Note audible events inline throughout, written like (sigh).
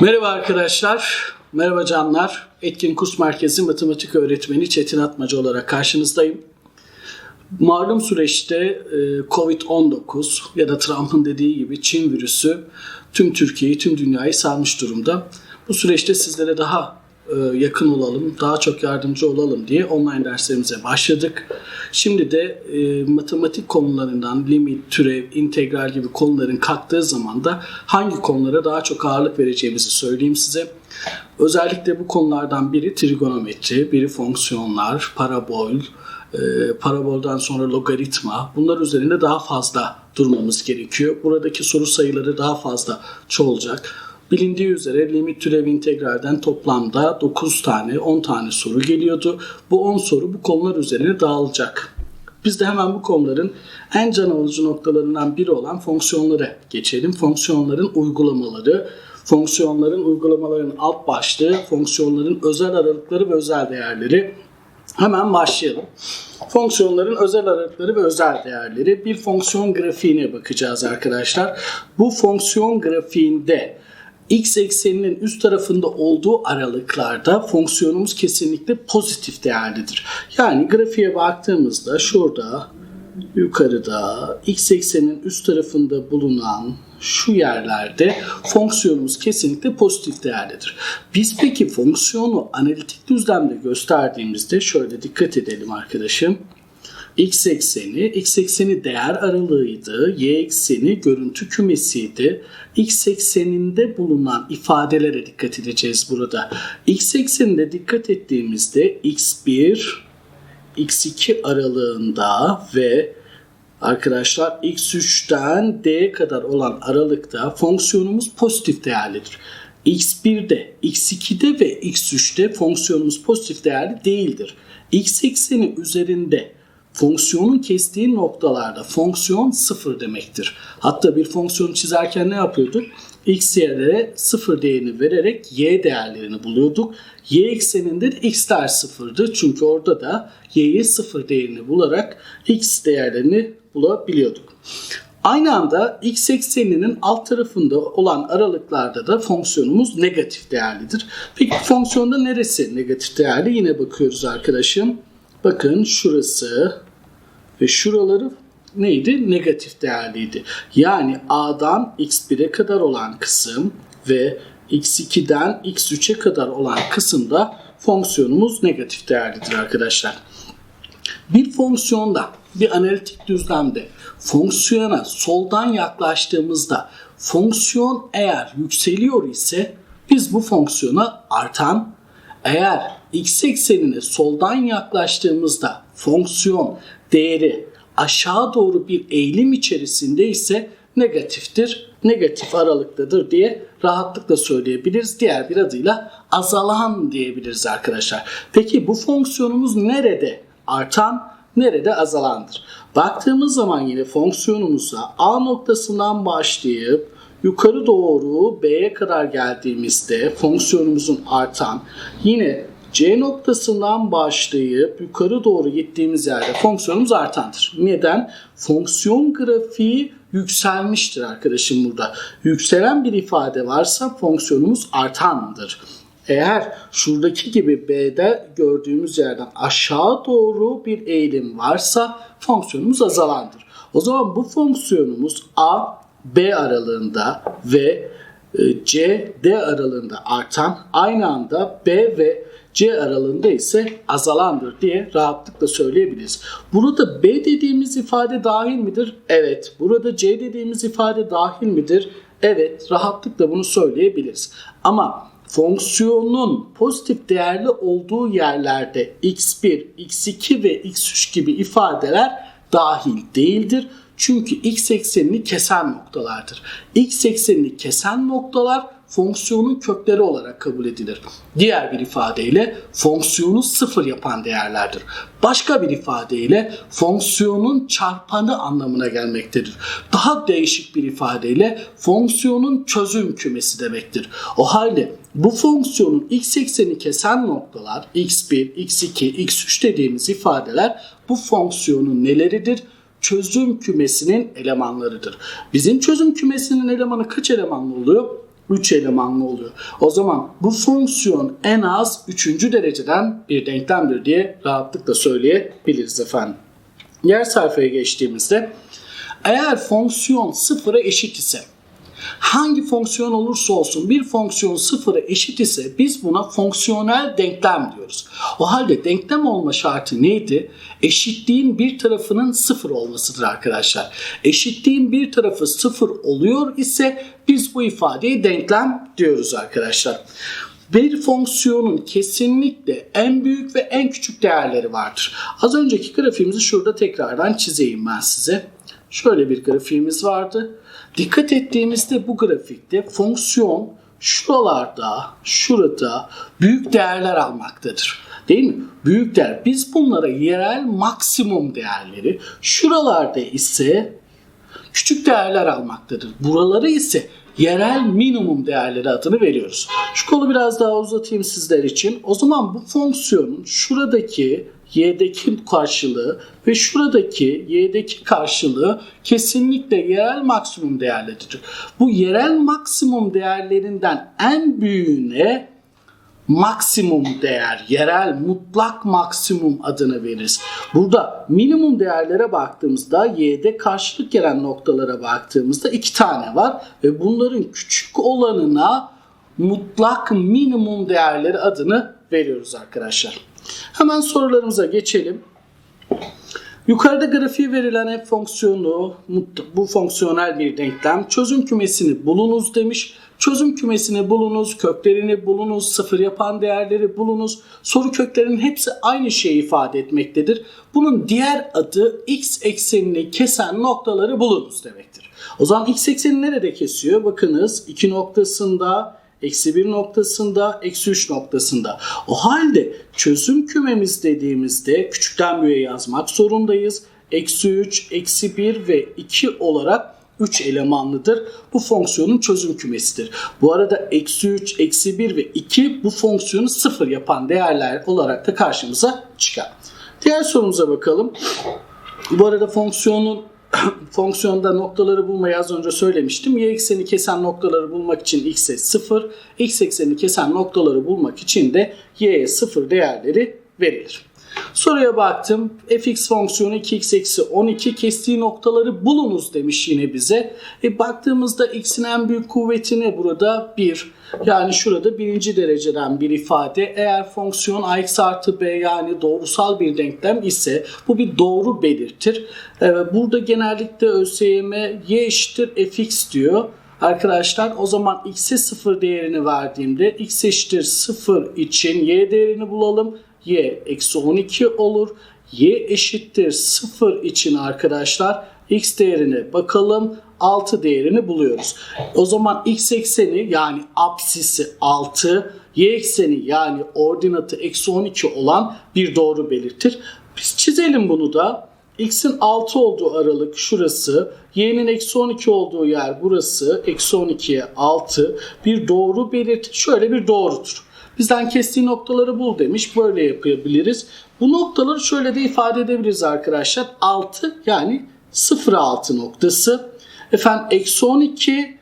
Merhaba arkadaşlar, merhaba canlar. Etkin Kurs Merkezi Matematik Öğretmeni Çetin Atmacı olarak karşınızdayım. Malum süreçte e, Covid-19 ya da Trump'ın dediği gibi Çin virüsü tüm Türkiye'yi, tüm dünyayı sarmış durumda. Bu süreçte sizlere daha yakın olalım, daha çok yardımcı olalım diye online derslerimize başladık. Şimdi de e, matematik konularından limit, türev, integral gibi konuların kalktığı zaman da hangi konulara daha çok ağırlık vereceğimizi söyleyeyim size. Özellikle bu konulardan biri trigonometri, biri fonksiyonlar, parabol, e, paraboldan sonra logaritma. Bunlar üzerinde daha fazla durmamız gerekiyor. Buradaki soru sayıları daha fazla çoğalacak. Bilindiği üzere limit türev integralden toplamda 9 tane 10 tane soru geliyordu. Bu 10 soru bu konular üzerine dağılacak. Biz de hemen bu konuların en can alıcı noktalarından biri olan fonksiyonlara geçelim. Fonksiyonların uygulamaları, fonksiyonların uygulamalarının alt başlığı, fonksiyonların özel aralıkları ve özel değerleri. Hemen başlayalım. Fonksiyonların özel aralıkları ve özel değerleri. Bir fonksiyon grafiğine bakacağız arkadaşlar. Bu fonksiyon grafiğinde x ekseninin üst tarafında olduğu aralıklarda fonksiyonumuz kesinlikle pozitif değerlidir. Yani grafiğe baktığımızda şurada yukarıda x ekseninin üst tarafında bulunan şu yerlerde fonksiyonumuz kesinlikle pozitif değerlidir. Biz peki fonksiyonu analitik düzlemde gösterdiğimizde şöyle dikkat edelim arkadaşım x ekseni, x ekseni değer aralığıydı, y ekseni görüntü kümesiydi. x ekseninde bulunan ifadelere dikkat edeceğiz burada. x ekseninde dikkat ettiğimizde x1, x2 aralığında ve arkadaşlar x3'ten d'ye kadar olan aralıkta fonksiyonumuz pozitif değerlidir. x1'de, x2'de ve x3'te fonksiyonumuz pozitif değerli değildir. x ekseni üzerinde fonksiyonun kestiği noktalarda fonksiyon sıfır demektir. Hatta bir fonksiyonu çizerken ne yapıyorduk? x yerlere sıfır değerini vererek y değerlerini buluyorduk. y ekseninde de x'ler sıfırdı. Çünkü orada da y'ye sıfır değerini bularak x değerlerini bulabiliyorduk. Aynı anda x ekseninin alt tarafında olan aralıklarda da fonksiyonumuz negatif değerlidir. Peki fonksiyonda neresi negatif değerli? Yine bakıyoruz arkadaşım. Bakın şurası ve şuraları neydi? Negatif değerliydi. Yani A'dan X1'e kadar olan kısım ve X2'den X3'e kadar olan kısımda fonksiyonumuz negatif değerlidir arkadaşlar. Bir fonksiyonda, bir analitik düzlemde fonksiyona soldan yaklaştığımızda fonksiyon eğer yükseliyor ise biz bu fonksiyona artan, eğer x eksenine soldan yaklaştığımızda fonksiyon değeri aşağı doğru bir eğilim içerisinde ise negatiftir, negatif aralıktadır diye rahatlıkla söyleyebiliriz. Diğer bir adıyla azalan diyebiliriz arkadaşlar. Peki bu fonksiyonumuz nerede artan, nerede azalandır? Baktığımız zaman yine fonksiyonumuza A noktasından başlayıp yukarı doğru B'ye kadar geldiğimizde fonksiyonumuzun artan, yine C noktasından başlayıp yukarı doğru gittiğimiz yerde fonksiyonumuz artandır. Neden? Fonksiyon grafiği yükselmiştir arkadaşım burada. Yükselen bir ifade varsa fonksiyonumuz artandır. Eğer şuradaki gibi B'de gördüğümüz yerden aşağı doğru bir eğilim varsa fonksiyonumuz azalandır. O zaman bu fonksiyonumuz A, B aralığında ve e, C, D aralığında artan aynı anda B ve C aralığında ise azalandır diye rahatlıkla söyleyebiliriz. Burada B dediğimiz ifade dahil midir? Evet. Burada C dediğimiz ifade dahil midir? Evet. Rahatlıkla bunu söyleyebiliriz. Ama fonksiyonun pozitif değerli olduğu yerlerde x1, x2 ve x3 gibi ifadeler dahil değildir. Çünkü x eksenini kesen noktalardır. X eksenini kesen noktalar fonksiyonun kökleri olarak kabul edilir. Diğer bir ifadeyle fonksiyonu sıfır yapan değerlerdir. Başka bir ifadeyle fonksiyonun çarpanı anlamına gelmektedir. Daha değişik bir ifadeyle fonksiyonun çözüm kümesi demektir. O halde bu fonksiyonun x ekseni kesen noktalar x1, x2, x3 dediğimiz ifadeler bu fonksiyonun neleridir? çözüm kümesinin elemanlarıdır. Bizim çözüm kümesinin elemanı kaç elemanlı oluyor? 3 elemanlı oluyor. O zaman bu fonksiyon en az 3. dereceden bir denklemdir diye rahatlıkla söyleyebiliriz efendim. Diğer sayfaya geçtiğimizde eğer fonksiyon sıfıra eşit ise hangi fonksiyon olursa olsun bir fonksiyon sıfıra eşit ise biz buna fonksiyonel denklem diyoruz. O halde denklem olma şartı neydi? Eşitliğin bir tarafının sıfır olmasıdır arkadaşlar. Eşitliğin bir tarafı sıfır oluyor ise biz bu ifadeye denklem diyoruz arkadaşlar. Bir fonksiyonun kesinlikle en büyük ve en küçük değerleri vardır. Az önceki grafiğimizi şurada tekrardan çizeyim ben size. Şöyle bir grafiğimiz vardı. Dikkat ettiğimizde bu grafikte fonksiyon şuralarda, şurada büyük değerler almaktadır. Değil mi? Büyük değer. Biz bunlara yerel maksimum değerleri, şuralarda ise küçük değerler almaktadır. Buraları ise yerel minimum değerleri adını veriyoruz. Şu kolu biraz daha uzatayım sizler için. O zaman bu fonksiyonun şuradaki y'deki karşılığı ve şuradaki y'deki karşılığı kesinlikle yerel maksimum değerleridir. Bu yerel maksimum değerlerinden en büyüğüne maksimum değer, yerel mutlak maksimum adını veririz. Burada minimum değerlere baktığımızda y'de karşılık gelen noktalara baktığımızda iki tane var ve bunların küçük olanına mutlak minimum değerleri adını veriyoruz arkadaşlar. Hemen sorularımıza geçelim. Yukarıda grafiği verilen f fonksiyonu bu fonksiyonel bir denklem. Çözüm kümesini bulunuz demiş. Çözüm kümesini bulunuz, köklerini bulunuz, sıfır yapan değerleri bulunuz. Soru köklerinin hepsi aynı şeyi ifade etmektedir. Bunun diğer adı x eksenini kesen noktaları bulunuz demektir. O zaman x ekseni nerede kesiyor? Bakınız 2 noktasında, eksi 1 noktasında, eksi 3 noktasında. O halde çözüm kümemiz dediğimizde küçükten büyüğe yazmak zorundayız. Eksi 3, eksi 1 ve 2 olarak 3 elemanlıdır. Bu fonksiyonun çözüm kümesidir. Bu arada eksi 3, eksi 1 ve 2 bu fonksiyonu sıfır yapan değerler olarak da karşımıza çıkar. Diğer sorumuza bakalım. Bu arada fonksiyonun (coughs) fonksiyonda noktaları bulmayı az önce söylemiştim. Y ekseni kesen noktaları bulmak için x'e 0, x ekseni kesen noktaları bulmak için de y'ye 0 değerleri verilir. Soruya baktım. fx fonksiyonu 2x eksi 12 kestiği noktaları bulunuz demiş yine bize. E, baktığımızda x'in en büyük kuvveti ne burada? 1. Yani şurada birinci dereceden bir ifade. Eğer fonksiyon ax artı b yani doğrusal bir denklem ise bu bir doğru belirtir. E, burada genellikle ÖSYM y eşittir fx diyor. Arkadaşlar o zaman x'e 0 değerini verdiğimde x eşittir 0 için y değerini bulalım y eksi 12 olur. y eşittir 0 için arkadaşlar x değerine bakalım. 6 değerini buluyoruz. O zaman x ekseni yani apsisi 6, y ekseni yani ordinatı eksi 12 olan bir doğru belirtir. Biz çizelim bunu da. x'in 6 olduğu aralık şurası, y'nin eksi 12 olduğu yer burası, eksi 12'ye 6 bir doğru belirtir. Şöyle bir doğrudur. Bizden kestiği noktaları bul demiş. Böyle yapabiliriz. Bu noktaları şöyle de ifade edebiliriz arkadaşlar. 6 yani 0'a 6 noktası. Efendim eksi 12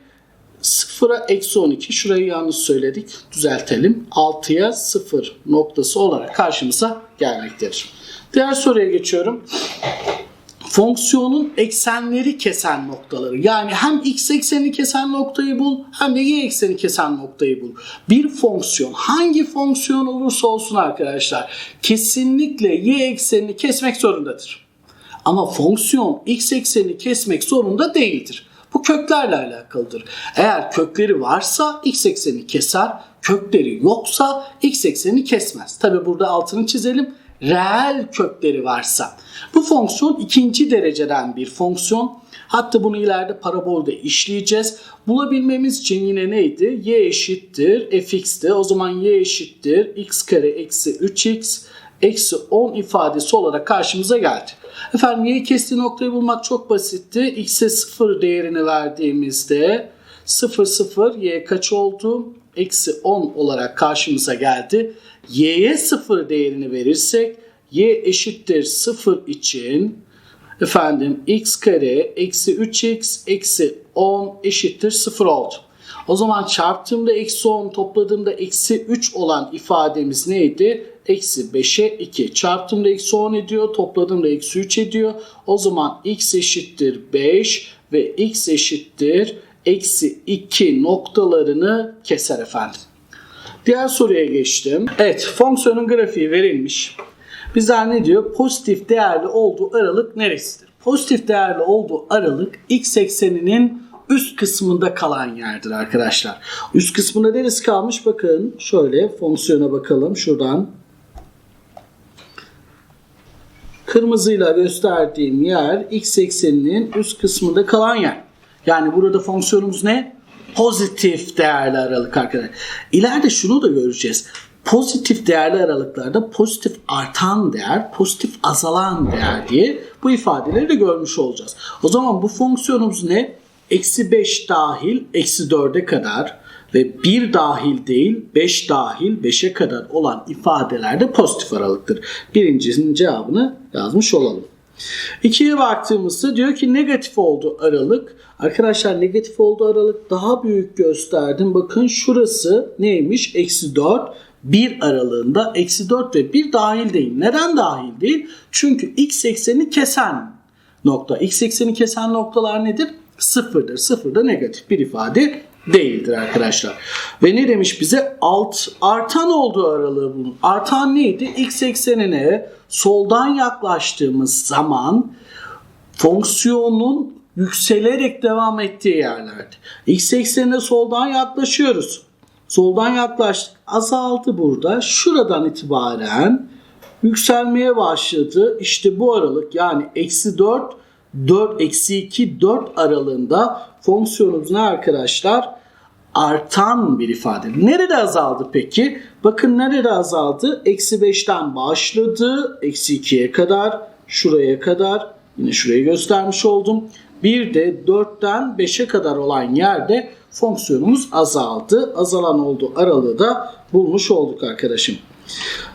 0'a eksi 12 şurayı yanlış söyledik. Düzeltelim. 6'ya 0 noktası olarak karşımıza gelmektedir. Diğer soruya geçiyorum fonksiyonun eksenleri kesen noktaları. Yani hem x ekseni kesen noktayı bul hem de y ekseni kesen noktayı bul. Bir fonksiyon hangi fonksiyon olursa olsun arkadaşlar kesinlikle y eksenini kesmek zorundadır. Ama fonksiyon x eksenini kesmek zorunda değildir. Bu köklerle alakalıdır. Eğer kökleri varsa x ekseni keser, kökleri yoksa x eksenini kesmez. Tabi burada altını çizelim reel kökleri varsa. Bu fonksiyon ikinci dereceden bir fonksiyon. Hatta bunu ileride parabolde işleyeceğiz. Bulabilmemiz için yine neydi? y eşittir fx'ti. O zaman y eşittir x kare eksi 3x eksi 10 ifadesi olarak karşımıza geldi. Efendim y kestiği noktayı bulmak çok basitti. x'e 0 değerini verdiğimizde 0 0 y kaç oldu? Eksi 10 olarak karşımıza geldi y'ye 0 değerini verirsek y eşittir 0 için efendim x kare eksi 3x eksi 10 eşittir 0 oldu. O zaman çarptığımda eksi 10 topladığımda eksi 3 olan ifademiz neydi? Eksi 5'e 2. Çarptığımda eksi 10 ediyor. Topladığımda eksi 3 ediyor. O zaman x eşittir 5 ve x eşittir eksi 2 noktalarını keser efendim. Diğer soruya geçtim. Evet fonksiyonun grafiği verilmiş. Bizler ne diyor? Pozitif değerli olduğu aralık neresidir? Pozitif değerli olduğu aralık x ekseninin üst kısmında kalan yerdir arkadaşlar. Üst kısmında neresi kalmış? Bakın şöyle fonksiyona bakalım şuradan. Kırmızıyla gösterdiğim yer x ekseninin üst kısmında kalan yer. Yani burada fonksiyonumuz ne? Pozitif değerli aralık arkadaşlar. İleride şunu da göreceğiz. Pozitif değerli aralıklarda pozitif artan değer, pozitif azalan değer diye bu ifadeleri de görmüş olacağız. O zaman bu fonksiyonumuz ne? Eksi 5 dahil eksi 4'e kadar ve 1 dahil değil 5 dahil 5'e kadar olan ifadelerde pozitif aralıktır. Birincisinin cevabını yazmış olalım. İkiye baktığımızda diyor ki negatif oldu aralık. Arkadaşlar negatif oldu aralık daha büyük gösterdim. Bakın şurası neymiş? Eksi 4. 1 aralığında eksi 4 ve 1 dahil değil. Neden dahil değil? Çünkü x ekseni kesen nokta. X ekseni kesen noktalar nedir? Sıfırdır. Sıfır da negatif bir ifade değildir arkadaşlar. Ve ne demiş bize? Alt, artan olduğu aralığı bunun. Artan neydi? X eksenine soldan yaklaştığımız zaman fonksiyonun yükselerek devam ettiği yerlerdi. X eksenine soldan yaklaşıyoruz. Soldan yaklaştık. Azaldı burada. Şuradan itibaren yükselmeye başladı. İşte bu aralık yani eksi 4 4 eksi 2 4 aralığında fonksiyonumuz ne arkadaşlar? Artan bir ifade. Nerede azaldı peki? Bakın nerede azaldı? Eksi 5'ten başladı. Eksi 2'ye kadar. Şuraya kadar. Yine şurayı göstermiş oldum. Bir de 4'ten 5'e kadar olan yerde fonksiyonumuz azaldı. Azalan olduğu aralığı da bulmuş olduk arkadaşım.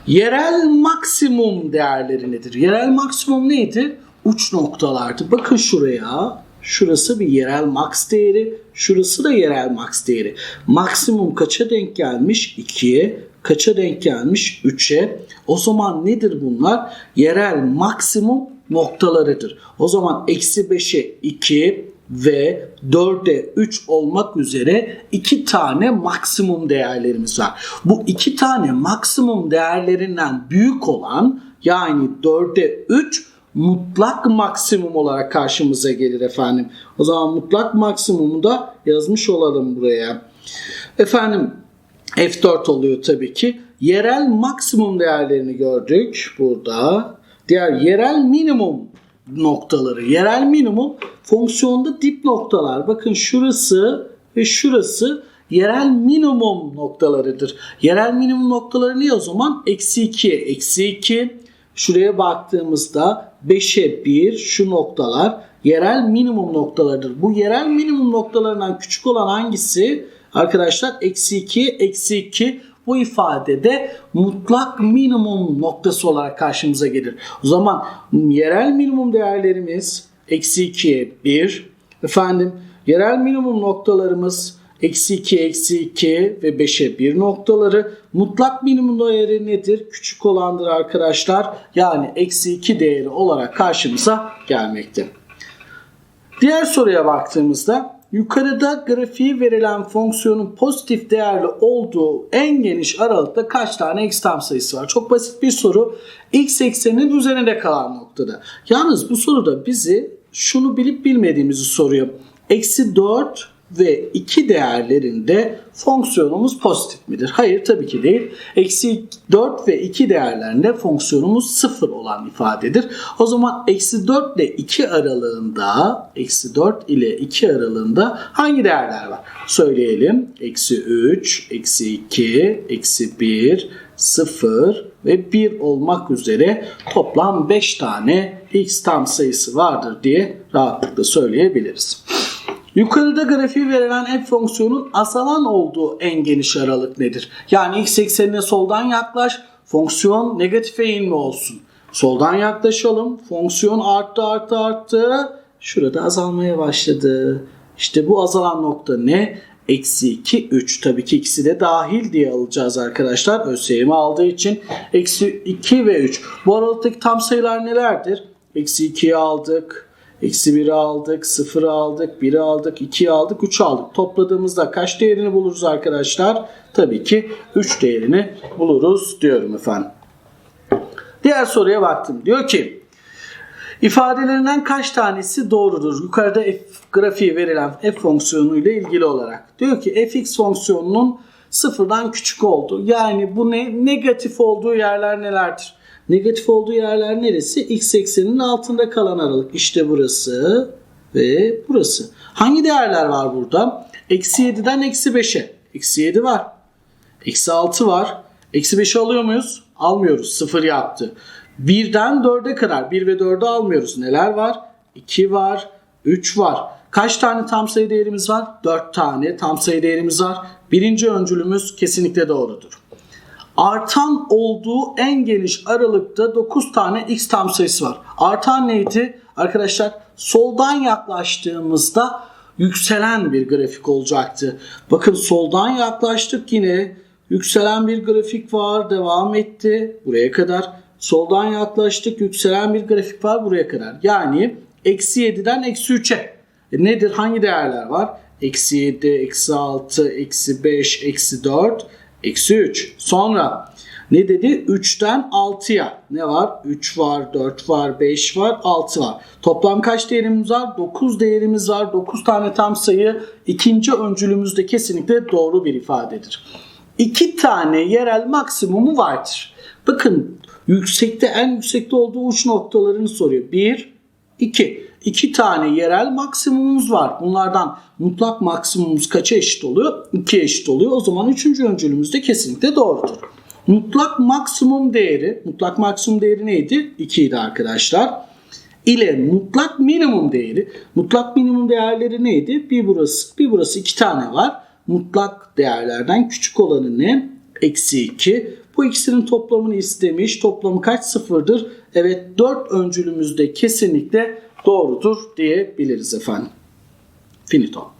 Yerel maksimum değerleri nedir? Yerel maksimum neydi? Uç noktalardı. Bakın şuraya. Şurası bir yerel max değeri. Şurası da yerel max değeri. Maksimum kaça denk gelmiş? 2'ye. Kaça denk gelmiş? 3'e. O zaman nedir bunlar? Yerel maksimum noktalarıdır. O zaman eksi 5'e 2 ve 4'e 3 olmak üzere iki tane maksimum değerlerimiz var. Bu iki tane maksimum değerlerinden büyük olan yani 4'e 3 mutlak maksimum olarak karşımıza gelir efendim. O zaman mutlak maksimumu da yazmış olalım buraya. Efendim F4 oluyor tabii ki. Yerel maksimum değerlerini gördük burada. Diğer yerel minimum noktaları. Yerel minimum fonksiyonda dip noktalar. Bakın şurası ve şurası yerel minimum noktalarıdır. Yerel minimum noktaları ne o zaman? Eksi 2, eksi 2. Şuraya baktığımızda 5'e 1 şu noktalar yerel minimum noktalarıdır. Bu yerel minimum noktalarından küçük olan hangisi? Arkadaşlar eksi 2, eksi 2 bu ifadede mutlak minimum noktası olarak karşımıza gelir. O zaman yerel minimum değerlerimiz eksi 2'ye 1. Efendim yerel minimum noktalarımız eksi 2, eksi 2 ve 5'e 1 noktaları. Mutlak minimum değeri nedir? Küçük olandır arkadaşlar. Yani eksi 2 değeri olarak karşımıza gelmekte. Diğer soruya baktığımızda yukarıda grafiği verilen fonksiyonun pozitif değerli olduğu en geniş aralıkta kaç tane x tam sayısı var? Çok basit bir soru. x ekseninin üzerinde kalan noktada. Yalnız bu soruda bizi şunu bilip bilmediğimizi soruyor. Eksi 4 ve 2 değerlerinde fonksiyonumuz pozitif midir? Hayır tabii ki değil. Eksi 4 ve 2 değerlerinde fonksiyonumuz 0 olan ifadedir. O zaman eksi 4 ile 2 aralığında eksi 4 ile 2 aralığında hangi değerler var? Söyleyelim. Eksi 3, eksi 2, eksi 1, 0 ve 1 olmak üzere toplam 5 tane x tam sayısı vardır diye rahatlıkla söyleyebiliriz. Yukarıda grafiği verilen f fonksiyonun azalan olduğu en geniş aralık nedir? Yani x eksenine soldan yaklaş, fonksiyon negatife inme olsun. Soldan yaklaşalım, fonksiyon arttı arttı arttı. Şurada azalmaya başladı. İşte bu azalan nokta ne? Eksi 2, 3. Tabii ki ikisi de dahil diye alacağız arkadaşlar. ÖSYM aldığı için. Eksi 2 ve 3. Bu aralıktaki tam sayılar nelerdir? Eksi 2'yi aldık. Eksi 1'i aldık. 0'ı aldık. 1'i aldık. 2'yi aldık. 3'ü aldık. Topladığımızda kaç değerini buluruz arkadaşlar? Tabii ki 3 değerini buluruz diyorum efendim. Diğer soruya baktım. Diyor ki ifadelerinden kaç tanesi doğrudur? Yukarıda f grafiği verilen f fonksiyonu ile ilgili olarak. Diyor ki fx fonksiyonunun sıfırdan küçük oldu. Yani bu ne? Negatif olduğu yerler nelerdir? Negatif olduğu yerler neresi? X ekseninin altında kalan aralık. İşte burası ve burası. Hangi değerler var burada? Eksi 7'den eksi 5'e. Eksi 7 var. Eksi 6 var. Eksi 5'i alıyor muyuz? Almıyoruz. 0 yaptı. 1'den 4'e kadar. 1 ve 4'ü almıyoruz. Neler var? 2 var. 3 var. Kaç tane tam sayı değerimiz var? 4 tane tam sayı değerimiz var. Birinci öncülümüz kesinlikle doğrudur. Artan olduğu en geniş aralıkta 9 tane x tam sayısı var. Artan neydi? Arkadaşlar soldan yaklaştığımızda yükselen bir grafik olacaktı. Bakın soldan yaklaştık yine yükselen bir grafik var devam etti buraya kadar. Soldan yaklaştık yükselen bir grafik var buraya kadar. Yani eksi 7'den eksi 3'e. E nedir hangi değerler var? Eksi 7, eksi 6, eksi 5, eksi 4, eksi 3. Sonra ne dedi? 3'ten 6'ya ne var? 3 var, 4 var, 5 var, 6 var. Toplam kaç değerimiz var? 9 değerimiz var. 9 tane tam sayı ikinci öncülümüzde kesinlikle doğru bir ifadedir. 2 tane yerel maksimumu vardır. Bakın yüksekte en yüksekte olduğu uç noktalarını soruyor. 1, 2. 2 tane yerel maksimumumuz var. Bunlardan mutlak maksimumumuz kaça eşit oluyor? 2 eşit oluyor. O zaman 3. öncülümüz de kesinlikle doğrudur. Mutlak maksimum değeri, mutlak maksimum değeri neydi? 2 idi arkadaşlar. İle mutlak minimum değeri, mutlak minimum değerleri neydi? Bir burası, bir burası iki tane var. Mutlak değerlerden küçük olanı ne? Eksi 2. Bu ikisinin toplamını istemiş. Toplamı kaç sıfırdır? Evet 4 öncülümüzde kesinlikle doğrudur diyebiliriz efendim. Finito.